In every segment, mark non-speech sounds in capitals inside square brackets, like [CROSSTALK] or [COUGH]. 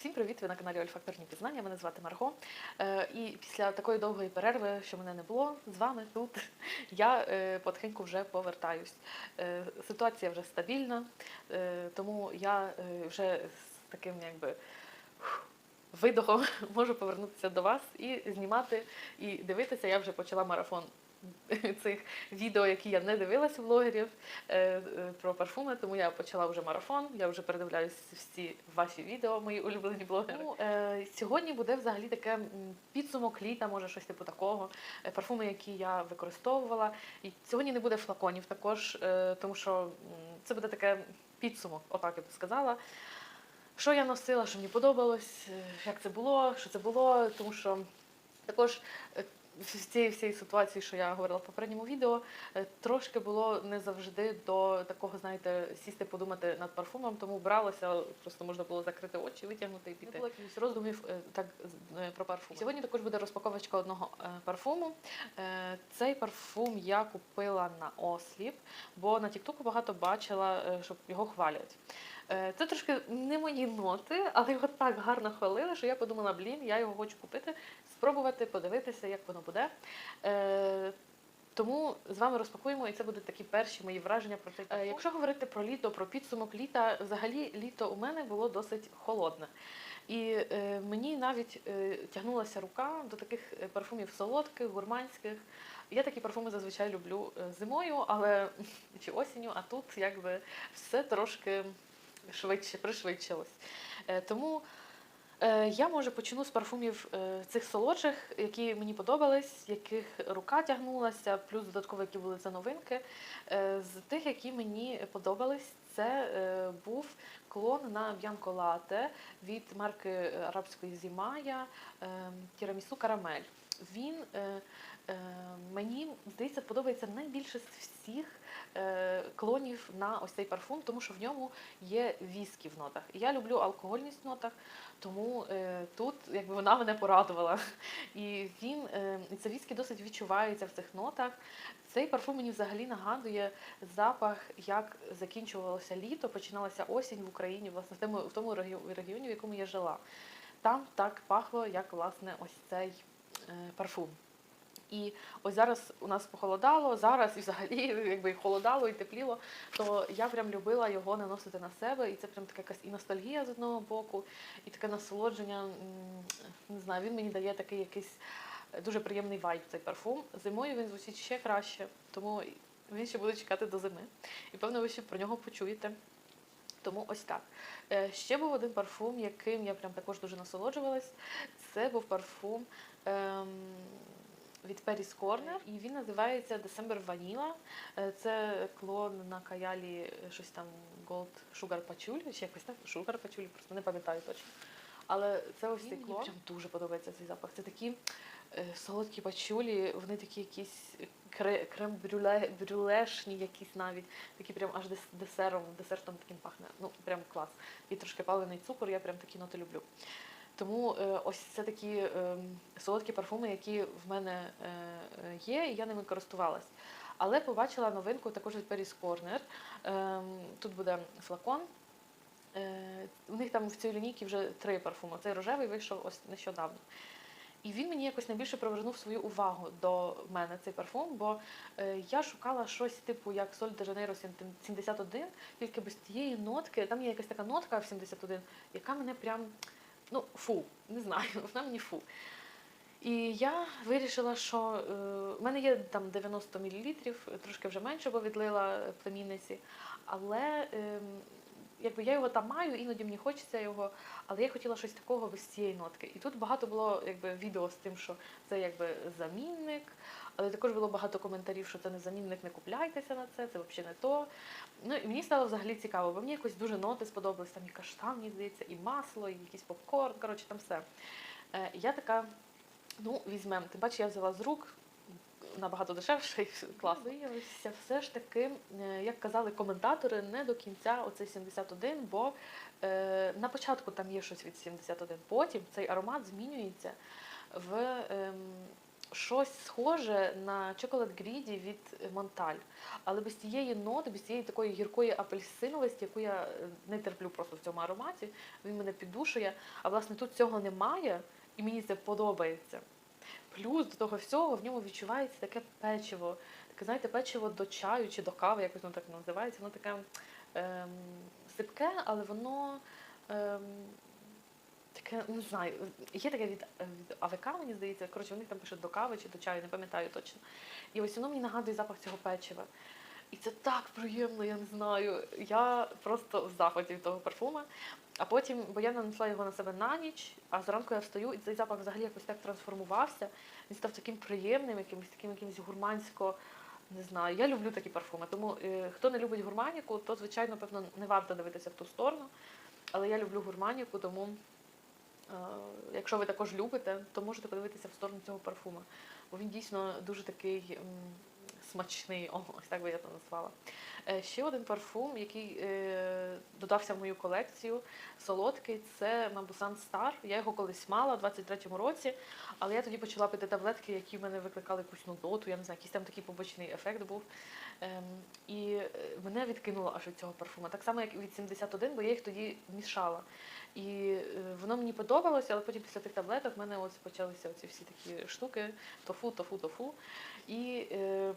Всім привіт! Ви на каналі Ольфакторні пізнання. Мене звати Марго. Е, і після такої довгої перерви, що мене не було, з вами тут я е, потихеньку вже повертаюсь. Е, ситуація вже стабільна, тому я вже з таким якби видохом [LAUGHS] можу повернутися до вас і знімати і дивитися. Я вже почала марафон [LAUGHS] цих відео, які я не дивилася влогерів е, е, про парфуми, тому я почала вже марафон. Я вже передивляюсь всі ваші відео, мої улюблені блогери. Ну, е, сьогодні буде взагалі таке підсумок літа, може щось типу такого. Парфуми, які я використовувала. І сьогодні не буде флаконів також, тому що це буде таке підсумок, отак я би сказала. Що я носила, що мені подобалось, як це було, що це було, тому що також з цієї всієї ситуації, що я говорила в попередньому відео, е, трошки було не завжди до такого, знаєте, сісти, подумати над парфумом, тому бралося, просто можна було закрити очі, витягнути і піти. Не було якихось роздумів е, так е, про парфум. Сьогодні також буде розпаковочка одного парфуму. Цей парфум я купила на осліп, бо на Тіктоку багато бачила, щоб його хвалять. Це трошки не мої ноти, але його так гарно хвалили, що я подумала, блін, я його хочу купити, спробувати, подивитися, як воно буде. Е, Тому з вами розпакуємо, і це будуть такі перші мої враження про цей. Е, Якщо говорити про літо, про підсумок літа, взагалі літо у мене було досить холодне. І е, мені навіть е, тягнулася рука до таких е, парфумів солодких, гурманських. Я такі парфуми зазвичай люблю е, зимою, але [LAUGHS] чи осінню, а тут якби все трошки швидше пришвидшилось. Е, Тому я може почну з парфумів е, цих солодших, які мені подобались, яких рука тягнулася, плюс додатково, які були це новинки. Е, З тих, які мені подобались, це е, був клон на Б'янко Лате від марки е, арабської Зімая Тірамісу Карамель. Він е, е, мені здається подобається найбільше з всіх е, клонів на ось цей парфум, тому що в ньому є віскі в нотах. Я люблю алкогольність в нотах, тому е, тут якби вона мене порадувала. [LAUGHS] І він е, це віскі досить відчувається в цих нотах. Цей парфум мені взагалі нагадує запах, як закінчувалося літо, починалася осінь в Україні, власне, в тому, регіоні, в якому я жила. Там так пахло, як власне ось цей е, парфум. І ось зараз у нас похолодало, зараз і взагалі [LAUGHS] якби холодало, і тепліло, то я прям любила його наносити на себе, і це прям така якась і ностальгія з одного боку, і таке насолодження. Не знаю, він мені дає такий якийсь дуже приємний вайб цей парфум. Зимою він звучить ще краще, тому він ще буде чекати до зими. І певно, ви ще про нього почуєте. Тому ось так. Е, Ще був один парфум, яким я прям також дуже насолоджувалась. Це був парфум ем, від Paris Corner, і він називається December Vanilla. Е, Це клон на каялі е, щось там Gold Sugar Patchouli, чи якось так Sugar Patchouli, просто не пам'ятаю точно. Але це ось цей клон. Мені дуже подобається цей запах. Це такі е, солодкі пачулі, вони такі якісь крем-брюле, брюлешні якісь навіть, такі прям аж дес- десером, десертом таким пахне. Ну, прям клас. І трошки палений цукор, я прям такі ноти люблю. Тому е, ось це такі е, солодкі парфуми, які в мене е, є, і я ними користувалась. Але побачила новинку також від Paris Corner. Ем, Тут буде флакон. Е, У них там в цій лінійці вже три парфуми. Цей рожевий вийшов ось нещодавно. І він мені якось найбільше привернув свою увагу до мене цей парфум, бо я шукала щось типу як Соль де Жанейро 71, тільки без тієї нотки. Там є якась така нотка в 71, яка мене прям ну фу, не знаю, [LAUGHS] вона мені фу. І я вирішила, що е, в мене є там 90 мл, трошки вже менше, бо відлила племінниці. Але ем, якби я його там маю, іноді мені хочеться його, але я хотіла щось такого без цієї нотки. І тут багато було якби відео з тим, що це якби замінник, але також було багато коментарів, що це не замінник, не купляйтеся на це, це взагалі не то. Ну і мені стало взагалі цікаво, бо мені якось дуже ноти сподобались, там і каштан, мені здається, і масло, і якийсь попкорн, коротше, там все. Е, я така, ну, візьмемо. Тим паче я взяла з рук. Набагато дешевше і класно. Виявився все ж таки, е, як казали коментатори, не до кінця оцей 71, бо е, на початку там є щось від 71, потім цей аромат змінюється в ем, щось схоже на Chocolate Greedy від Монталь. Але без тієї ноти, без тієї такої гіркої апельсиновості, яку я е, не терплю просто в цьому ароматі, він мене піддушує. А власне тут цього немає, і мені це подобається. Плюс до того всього в ньому відчувається таке печиво. Таке, знаєте, печиво до чаю чи до кави, якось воно так називається. Воно таке ем, сипке, але воно ем, таке, не знаю, є таке від, від АВК, мені здається. Коротше, вони там пишуть до кави чи до чаю, не пам'ятаю точно. І ось воно мені нагадує запах цього печива. І це так приємно, я не знаю. Я просто в захваті від того парфума. А потім, бо я нанесла його на себе на ніч, а зранку я встаю, і цей запах взагалі якось так трансформувався. Він став таким приємним, якимось таким якимось гурмансько. Не знаю, я люблю такі парфуми. Тому е, хто не любить гурманіку, то звичайно, певно, не варто дивитися в ту сторону. Але я люблю гурманіку, тому е, якщо ви також любите, то можете подивитися в сторону цього парфума. Бо він дійсно дуже такий м, смачний, о, так би я це назвала. Е, Ще один парфум, який е, додався в мою колекцію, солодкий, це Мабусан Стар. Я його колись мала в 23-му році, але я тоді почала пити таблетки, які в мене викликали якусь нудоту, я не знаю, якийсь там такий побочний ефект був. Ем, і е, мене відкинуло аж від цього парфума. Так само, як і від 71, бо я їх тоді мішала. І воно мені подобалося, але потім після тих таблеток в мене ось почалися оці всі такі штуки: тофу, тофу, тофу. І е,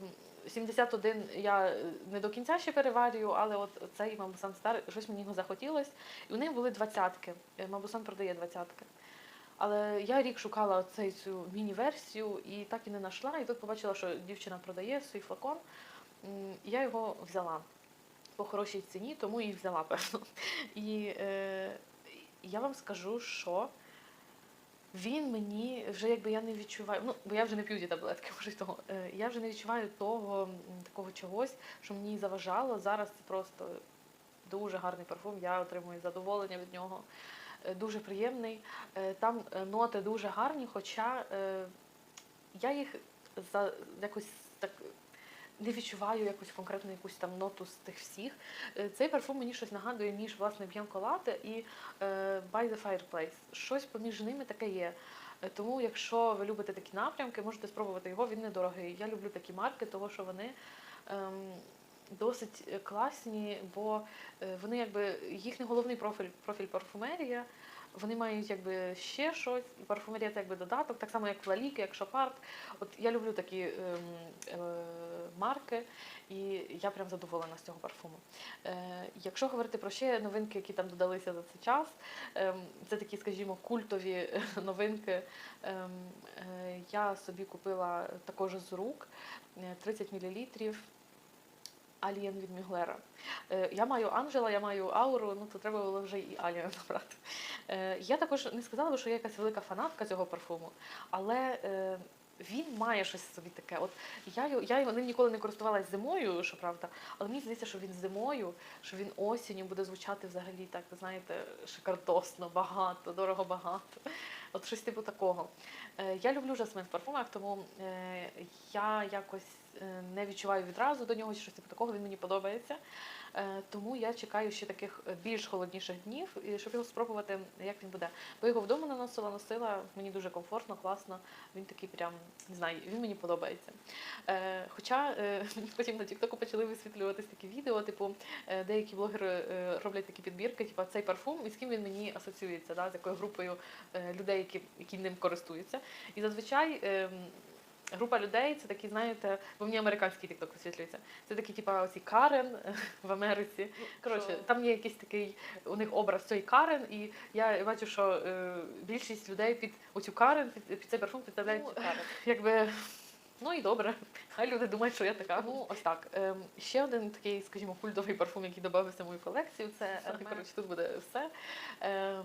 71 я е, не до кінця ще переварюю, але от цей Мабусан Стар, щось мені його захотілось. І у них були двадцятки. Е, Мабусан продає двадцятки. Але я рік шукала цей, цю міні-версію і так і не знайшла. І тут побачила, що дівчина продає свій флакон. І Я його взяла по хорошій ціні, тому і взяла, [LAUGHS] певно. І е, я вам скажу, що він мені вже якби я не відчуваю, ну бо я вже не п'ю ті таблетки, [LAUGHS] може того. Е, я вже не відчуваю того такого чогось, що мені заважало. Зараз це просто дуже гарний парфум. Я отримую задоволення від нього. Е, Дуже приємний. Е, Там ноти дуже гарні, хоча я їх за якось так не відчуваю якусь конкретну якусь там ноту з тих всіх. Е, Цей парфум мені щось нагадує між власне Latte і е, By the Fireplace. Щось поміж ними таке є. Е, Тому, якщо ви любите такі напрямки, можете спробувати його. Він недорогий. Я люблю такі марки, тому що вони. Ем, Досить класні, бо вони якби їхній головний профіль профіль парфумерія. Вони мають якби ще щось, і парфумерія це якби додаток, так само як Лаліки, як Шопарт. От я люблю такі ем, марки, і я прям задоволена з цього парфуму. Е, якщо говорити про ще новинки, які там додалися за цей час, ем, це такі, скажімо, культові [LAUGHS] новинки. Ем, е, я собі купила також з рук е, 30 мл. Алієн від Мюглера. Е, Я маю Анджела, я маю ауру, ну то треба було вже і Алієн набрати. Я також не сказала що я якась велика фанатка цього парфуму, але він має щось собі таке. От я, я його ним ніколи не користувалась зимою, що правда, але мені здається, що він зимою, що він осінню буде звучати взагалі так, знаєте, шикардосно, багато, дорого багато. От щось типу такого. Е, Я люблю жасмин в парфумах, тому е, я якось не відчуваю відразу до нього щось типу такого, він мені подобається. Е, Тому я чекаю ще таких е, більш холодніших днів, щоб його спробувати, як він буде. Бо його вдома наносила, носила, мені дуже комфортно, класно. Він такий прям, не знаю, він мені подобається. Е, Хоча е, [LAUGHS] потім на Тіктоку почали висвітлюватись такі відео, типу, е, деякі блогери е, роблять такі підбірки, типу цей парфум, і з ким він мені асоціюється, да, з якою групою е, людей, які, які ним користуються. І зазвичай. Група людей це такі, знаєте, бо мені американський тікток висвітлюється. Це такі, типу, оці Карен в Америці. Коротше, там є якийсь такий у них образ цієї Карен, і я бачу, що е, більшість людей під оцю Карен, під, під цей парфум підставляють Ну, Карен. Якби ну і добре. Хай люди думають, що я така. Ну ось так. Ем, ще один такий, скажімо, культовий парфум, який додався в мою колекцію. Це коротше, тут буде все. Ем,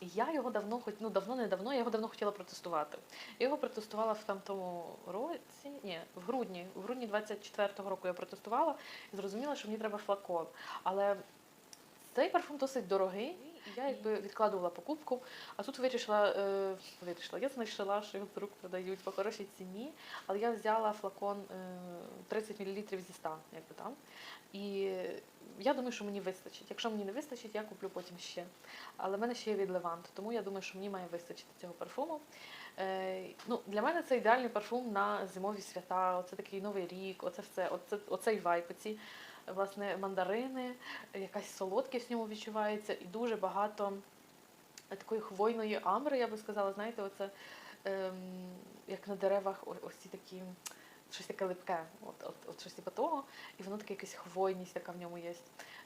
я його давно хоч ну давно не давно, я його давно хотіла протестувати. Я його протестувала в там тому році, ні, в грудні, в грудні 24-го року я протестувала і зрозуміла, що мені треба флакон. Але цей парфум досить дорогий. Я якби відкладувала покупку, а тут вирішила, е, вирішила, я знайшла, що його з рук продають по хорошій ціні, але я взяла флакон е, 30 мл зі 100, якби там. І я думаю, що мені вистачить. Якщо мені не вистачить, я куплю потім ще. Але в мене ще є від Левант, тому я думаю, що мені має вистачити цього парфуму. Е, ну, для мене це ідеальний парфум на зимові свята. Оце такий новий рік, оце все, оце, оцей вайп, оці власне мандарини, якась солодкість в ньому відчувається, і дуже багато такої хвойної амри, я би сказала, знаєте, оце ем, як на деревах, ось ці такі. Щось таке липке, от, от, от щось типу того, і воно таке якась хвойність, така в ньому є,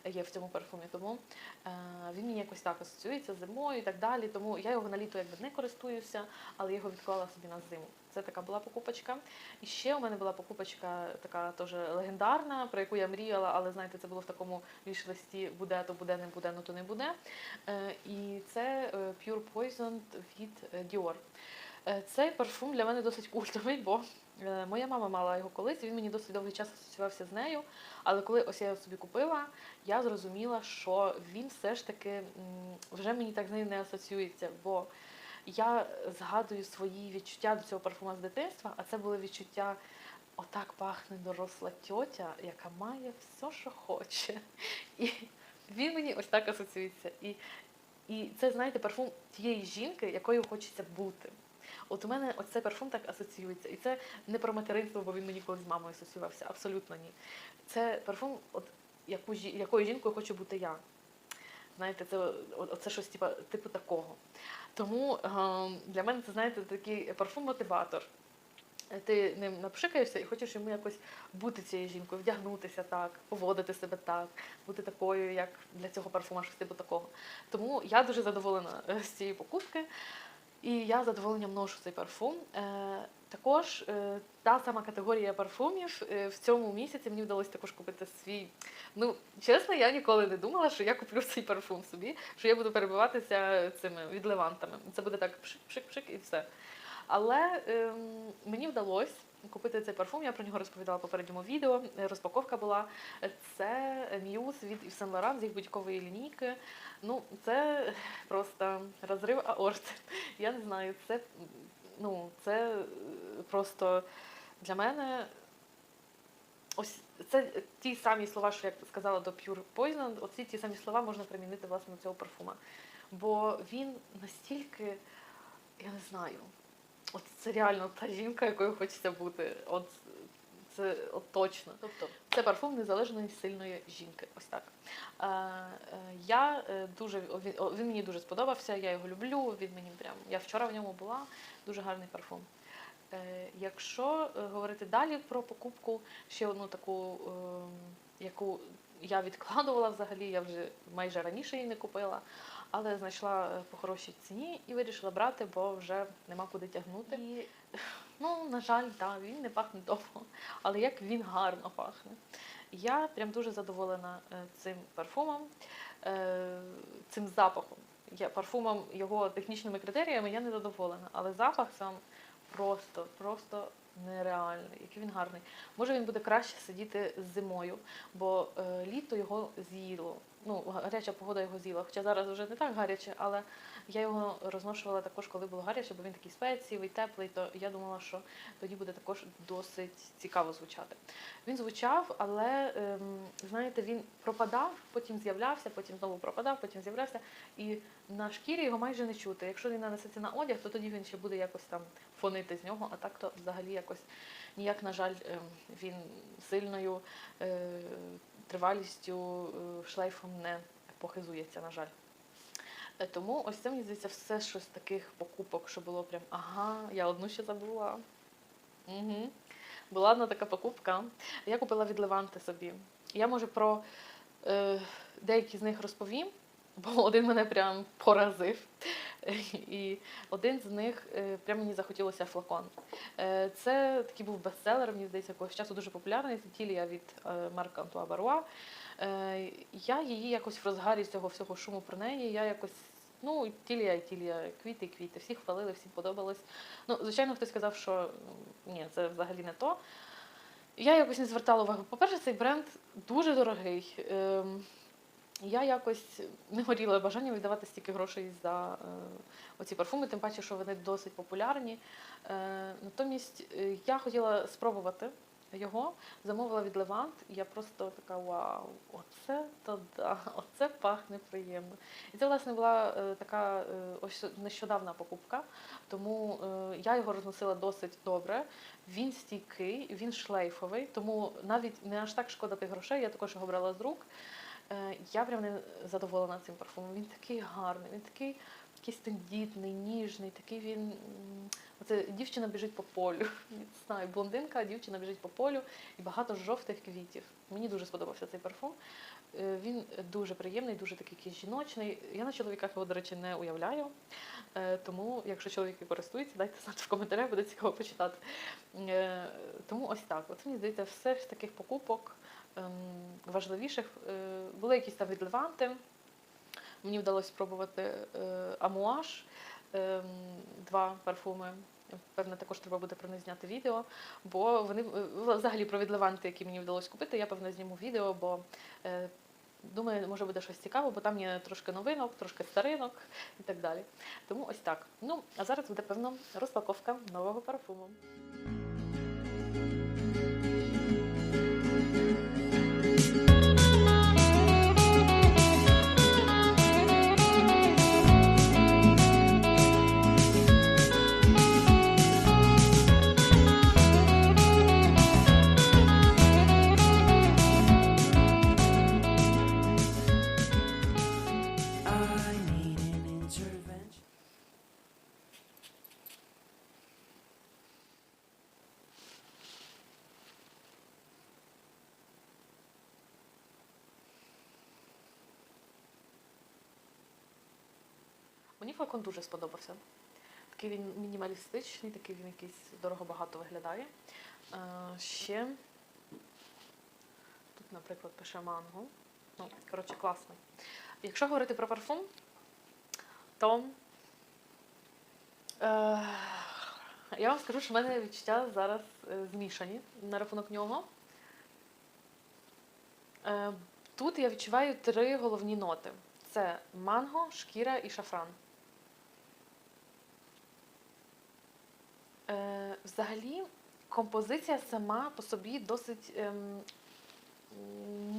є в цьому парфумі. Тому е, він мені якось так асоціюється з зимою і так далі. Тому я його на літо якби не користуюся, але його відклала собі на зиму. Це така була покупочка. І ще у мене була покупочка така теж легендарна, про яку я мріяла, але знаєте, це було в такому віш-листі буде, то буде, не буде, ну то не буде. Е, і це е, Pure Poison від е, Dior. Цей парфум для мене досить культовий, бо моя мама мала його колись, він мені досить довгий час асоціювався з нею. Але коли ось я його собі купила, я зрозуміла, що він все ж таки вже мені так з нею не асоціюється. Бо я згадую свої відчуття до цього парфума з дитинства, а це були відчуття. Отак пахне доросла тьотя, яка має все, що хоче. І він мені ось так асоціюється. І, і це, знаєте, парфум тієї жінки, якою хочеться бути. От у мене оцей парфум так асоціюється. І це не про материнство, бо він мені колись з мамою асоціювався. Абсолютно ні. Це парфум, от яку, якою жінкою хочу бути я. Знаєте, це оце щось типу, типу такого. Тому е, для мене це, знаєте, такий парфум-мотиватор. Ти ним напшикаєшся і хочеш йому якось бути цією жінкою, вдягнутися так, поводити себе так, бути такою, як для цього парфума, щось типу такого. Тому я дуже задоволена е, з цієї покупки. І я задоволенням ношу цей парфум. Е, також е, та сама категорія парфумів е, в цьому місяці мені вдалося також купити свій. Ну, чесно, я ніколи не думала, що я куплю цей парфум собі, що я буду перебиватися цими відливантами. Це буде так пшик-пшик-пшик і все. Але ем, мені вдалося купити цей парфум. Я про нього розповідала в попередньому відео. Розпаковка була. Це Muse від Yves Saint з їх будь-якової лінійки. Ну, це просто розрив аорти. [LAUGHS] Я не знаю, це, ну, це е, просто для мене. Ось це ті самі слова, що я сказала до Pure Poison, оці ті самі слова можна примінити власне до цього парфума. Бо він настільки, я не знаю, от це реально та жінка, якою хочеться бути. От це от точно. Тобто це парфум незалежної сильної жінки. Ось так. Е, е, я е, дуже він, він мені дуже сподобався, я його люблю. Він мені прям. Я вчора в ньому була. Дуже гарний парфум. Е, якщо е, говорити далі про покупку, ще одну таку, ем, яку я відкладувала взагалі, я вже майже раніше її не купила, але знайшла е, по хорошій ціні і вирішила брати, бо вже нема куди тягнути. І, ну, на жаль, так, він не пахне довго, але як він гарно пахне. Я прям дуже задоволена е, цим парфумом, е, цим запахом. Я парфумом його технічними критеріями я не задоволена, але запах сам просто, просто нереальний, який він гарний. Може він буде краще сидіти зимою, бо е, літо його з'їло. Ну, гаряча погода його з'їла. Хоча зараз вже не так гаряче, але я його розношувала також, коли було гаряче, бо він такий спецієвий, теплий, то я думала, що тоді буде також досить цікаво звучати. Він звучав, але ем, знаєте, він пропадав, потім з'являвся, потім знову пропадав, потім з'являвся. І на шкірі його майже не чути. Якщо він нанесеться на одяг, то тоді він ще буде якось там фонити з нього, а так то взагалі якось ніяк, на жаль, ем, він сильною е, тривалістю е, шлейфом не похизується, на жаль. Е, Тому ось це мені здається все щось з таких покупок, що було прям ага, я одну ще забула. Угу. Була одна така покупка. Я купила від Леванти собі. Я може про е, деякі з них розповім, бо [LAUGHS] один мене прям поразив. [LAUGHS] І один з них е, прям мені захотілося флакон. Е, Це такий був бестселер, мені здається, якогось часу дуже популярний. Це Тілія від е, Марка Антуа Баруа. Я її якось в розгарі цього всього шуму про неї. Я якось. Ну, Тілія, і Тілія, квіти, квіти. Всі хвалили, всім подобалось. Ну, звичайно, хтось сказав, що ні, це взагалі не то. Я якось не звертала увагу. По-перше, цей бренд дуже дорогий. Я якось не горіла бажанням віддавати стільки грошей за е, оці парфуми, тим паче, що вони досить популярні. Е, натомість е, я хотіла спробувати його, замовила від Левант, і я просто така вау, оце то да, [LAUGHS] оце пахне приємно. І це, власне, була е, така е, нещодавна покупка, тому е, я його розносила досить добре. Він стійкий, він шлейфовий, тому навіть не аж так шкода тих грошей, я також його брала з рук. Е, Я прям не задоволена цим парфумом. Він такий гарний, він такий якийсь тендітний, ніжний, такий він. Оце дівчина біжить по полю. [LAUGHS] Не знаю, блондинка, дівчина біжить по полю і багато жовтих квітів. Мені дуже сподобався цей парфум. Е, Він дуже приємний, дуже такий жіночний. Я на чоловіках його, до речі, не уявляю. Е, Тому, якщо чоловіки користуються, дайте знати в коментарях, буде цікаво почитати. Тому ось так. От мені здається, все ж таких покупок важливіших. Е, Були якісь там від Леванти. Мені вдалося спробувати е, Амуаш, ем, два парфуми. Певно, також треба буде про них зняти відео, бо вони е, взагалі про від Леванти, які мені вдалося купити, я певно зніму відео, бо думаю, може буде щось цікаве, бо там є трошки новинок, трошки старинок і так далі. Тому ось так. Ну, а зараз буде певно розпаковка нового парфуму. Флакон дуже сподобався. Такий він мінімалістичний, такий він якийсь дорого-багато виглядає. Е, ще тут, наприклад, пише манго. Ну, коротше, класний. Якщо говорити про парфум, то е, я вам скажу, що в мене відчуття зараз е, змішані на рахунок нього. Е, тут я відчуваю три головні ноти: це манго, шкіра і шафран. Взагалі, композиція сама по собі досить ем,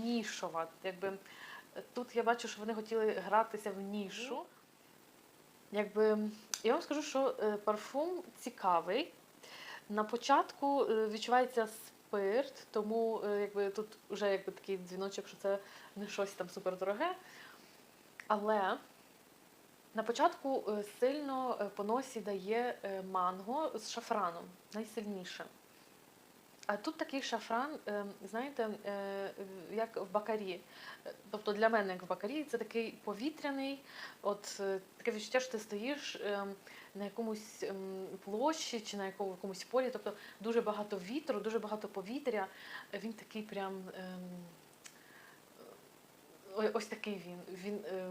нішова. Якби, е, тут я бачу, що вони хотіли гратися в нішу. Якби, я вам скажу, що е, парфум цікавий. На початку е, відчувається спирт, тому е, якби, тут вже якби, такий дзвіночок, що це не щось там супердороге. Але на початку е, сильно е, по носі дає е, манго з шафраном, найсильніше. А тут такий шафран, знаєте, як в бакарі. Тобто для мене, як в бакарі, це такий повітряний, от таке відчуття, що ти стоїш на якомусь ем, площі чи на якомусь полі, тобто дуже багато вітру, дуже багато повітря. Він такий прям. Ось такий він. Він е,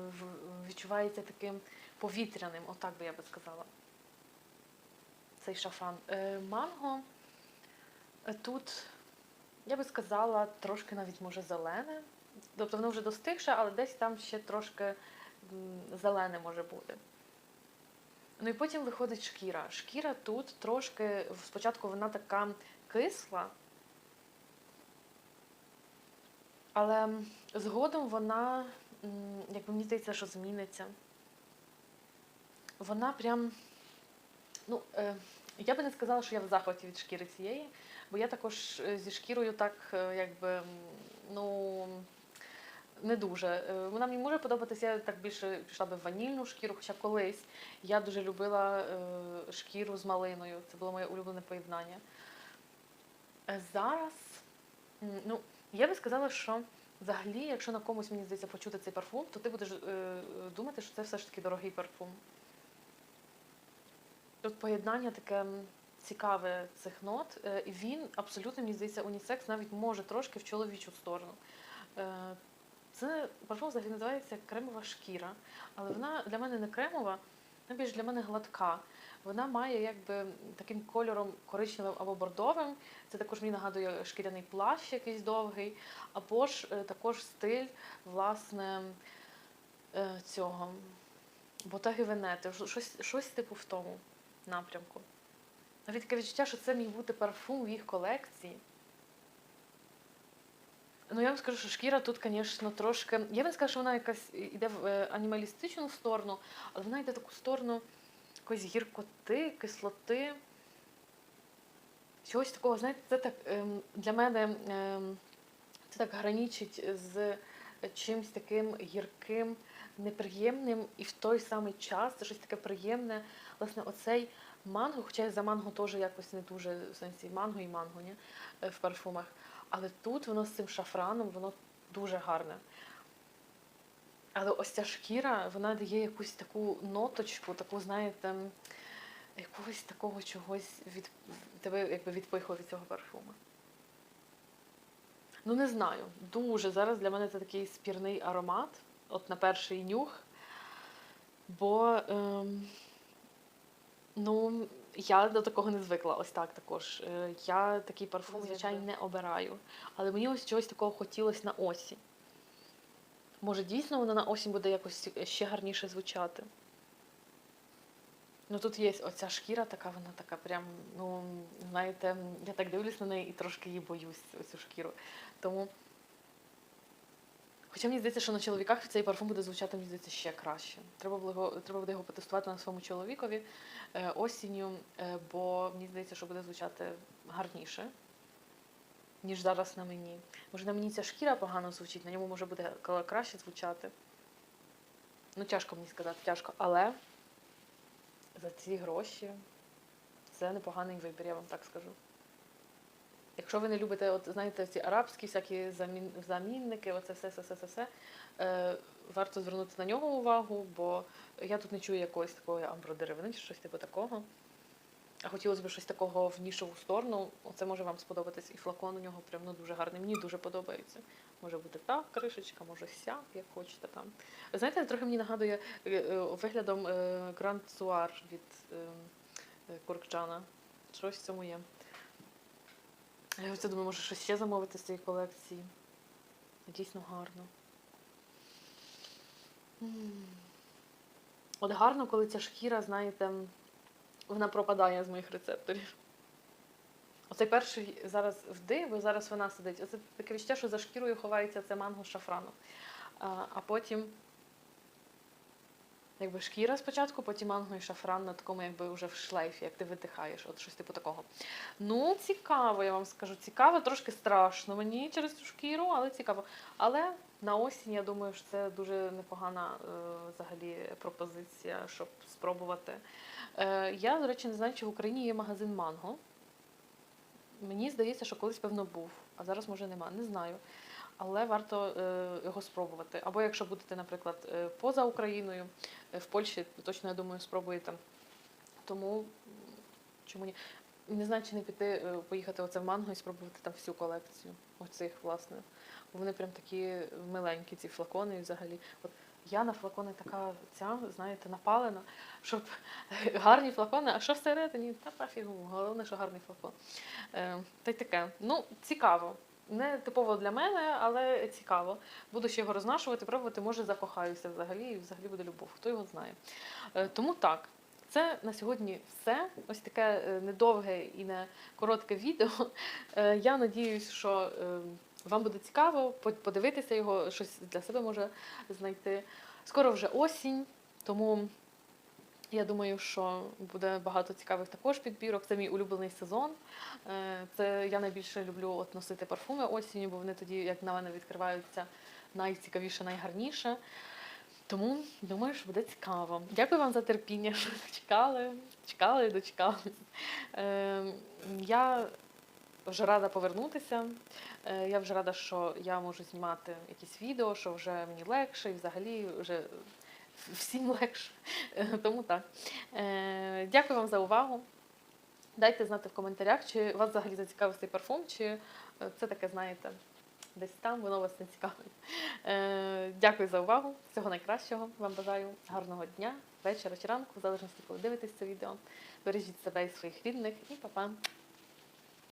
відчувається таким повітряним, отак би я би сказала. Цей шафран. Е, Манго е, тут, я би сказала, трошки навіть може зелене. Тобто воно вже достигше, але десь там ще трошки зелене може бути. Ну і потім виходить шкіра. Шкіра тут трошки, спочатку вона така кисла, але згодом вона, як мені здається, що зміниться. Вона прям. Ну, е, я би не сказала, що я в захваті від шкіри цієї, бо я також е, зі шкірою так, е, якби, ну, не дуже. Вона мені може подобатися, я так більше пішла би в ванільну шкіру, хоча колись я дуже любила шкіру з малиною. Це було моє улюблене поєднання. Зараз, ну, я би сказала, що взагалі, якщо на комусь, мені здається, почути цей парфум, то ти будеш е, думати, що це все ж таки дорогий парфум. Тут поєднання таке цікаве цих нот, е, і він абсолютно, мені здається, унісекс навіть може трошки в чоловічу сторону. Е, Це парфум взагалі називається кремова шкіра, але вона для мене не кремова, вона більш для мене гладка. Вона має якби таким кольором коричневим або бордовим. Це також мені нагадує шкіряний плащ якийсь довгий, або ж е, також стиль, власне, е, цього Ботаги Венети. Щось, щось типу в тому напрямку. Навіть таке відчуття, що це міг бути парфум в їх колекції. Ну, я вам скажу, що шкіра тут, звісно, трошки. Я не скажу, що вона якась йде в е, анімалістичну сторону, але вона йде в таку сторону якоїсь гіркоти, кислоти. Чогось такого, знаєте, це так ем, для мене ем, це так граничить з чимось таким гірким, неприємним, і в той самий час це щось таке приємне. Власне, оцей манго, хоча я за манго теж якось не дуже в сенсі манго і манго, ні, е, в парфумах. Але тут воно з цим шафраном, воно дуже гарне. Але ось ця шкіра, вона дає якусь таку ноточку, таку, знаєте, якогось такого чогось від тебе якби відпихує від цього парфуму. Ну, не знаю. Дуже зараз для мене це такий спірний аромат, от на перший нюх. Бо ем, ну, я до такого не звикла, ось так також. Е, Я такий парфум, звичайно, не обираю. Але мені ось чогось такого хотілося на осінь. Може, дійсно воно на осінь буде якось ще гарніше звучати. Ну тут є оця шкіра, така вона така прям, ну, знаєте, я так дивлюсь на неї і трошки її боюсь, оцю шкіру. Тому. Хоча мені здається, що на чоловіках цей парфум буде звучати, мені здається, ще краще. Треба його, треба буде його потестувати на своєму чоловікові е, осінню, е, бо мені здається, що буде звучати гарніше, ніж зараз на мені. Може, на мені ця шкіра погано звучить, на ньому може буде краще звучати. Ну, тяжко мені сказати, тяжко. Але за ці гроші це непоганий вибір, я вам так скажу. Якщо ви не любите, от знаєте, ці арабські всякі замін, замінники, оце все, все, все, все, все е, варто звернути на нього увагу, бо я тут не чую якоїсь такої амбродеревини чи щось типу такого. Хотілося б щось такого в нішову сторону. Оце може вам сподобатись. І флакон у нього прям ну, дуже гарний. Мені дуже подобається. Може бути так, кришечка, може сяк, як хочете там. Знаєте, трохи мені нагадує е, е, виглядом е, Гранд Суар від е, е, Куркчана. Щось в цьому є. Я оце думаю, може щось ще замовити з цієї колекції. Дійсно гарно. От гарно, коли ця шкіра, знаєте, вона пропадає з моїх рецепторів. Оцей перший зараз вди, бо зараз вона сидить. Оце таке відчуття, що за шкірою ховається це манго з шафраном. А, а потім якби шкіра спочатку, потім манго і шафран на такому, якби вже в шлейфі, як ти видихаєш, от щось типу такого. Ну, цікаво, я вам скажу. Цікаво, трошки страшно мені через цю шкіру, але цікаво. Але на осінь, я думаю, що це дуже непогана е, взагалі пропозиція, щоб спробувати. Е, я, до речі, не знаю, чи в Україні є магазин Манго. Мені здається, що колись, певно, був, а зараз може нема. Не знаю. Але варто е, його спробувати. Або якщо будете, наприклад, поза Україною, в Польщі, точно, я думаю, спробуєте. Тому чому ні? Не знаю, чи не піти, е, поїхати оце в Манго і спробувати там всю колекцію оцих, власне. Вони прям такі миленькі, ці флакони і взагалі. От я на флакони така ця, знаєте, напалена, щоб [LAUGHS] гарні флакони, а що всередині? Та пофігу, головне, що гарний флакон. Е, та й таке. Ну, цікаво. Не типово для мене, але цікаво. Буду ще його рознашувати, пробувати, може закохаюся взагалі, і взагалі буде любов, хто його знає. Е, тому так. Це на сьогодні все. Ось таке е, недовге і не коротке відео. Е, Я надіюсь, що е, вам буде цікаво подивитися його, щось для себе може знайти. Скоро вже осінь, тому я думаю, що буде багато цікавих також підбірок. Це мій улюблений сезон. Це я найбільше люблю от носити парфуми осінню, бо вони тоді, як на мене, відкриваються найцікавіше, найгарніше. Тому думаю, що буде цікаво. Дякую вам за терпіння, що [LAUGHS] чекали, чекали, дочекались. Е, Я вже рада повернутися. Е, Я вже рада, що я можу знімати якісь відео, що вже мені легше і взагалі вже всім легше. Е, [LAUGHS] Тому так. Е, Дякую вам за увагу. Дайте знати в коментарях, чи вас взагалі зацікавив цей парфум, чи е, це таке, знаєте, десь там воно вас не цікавить. Е, Дякую за увагу. Всього найкращого. Вам бажаю гарного дня, вечора чи ранку, в залежності, коли дивитесь це відео. Бережіть себе і своїх рідних і па-па!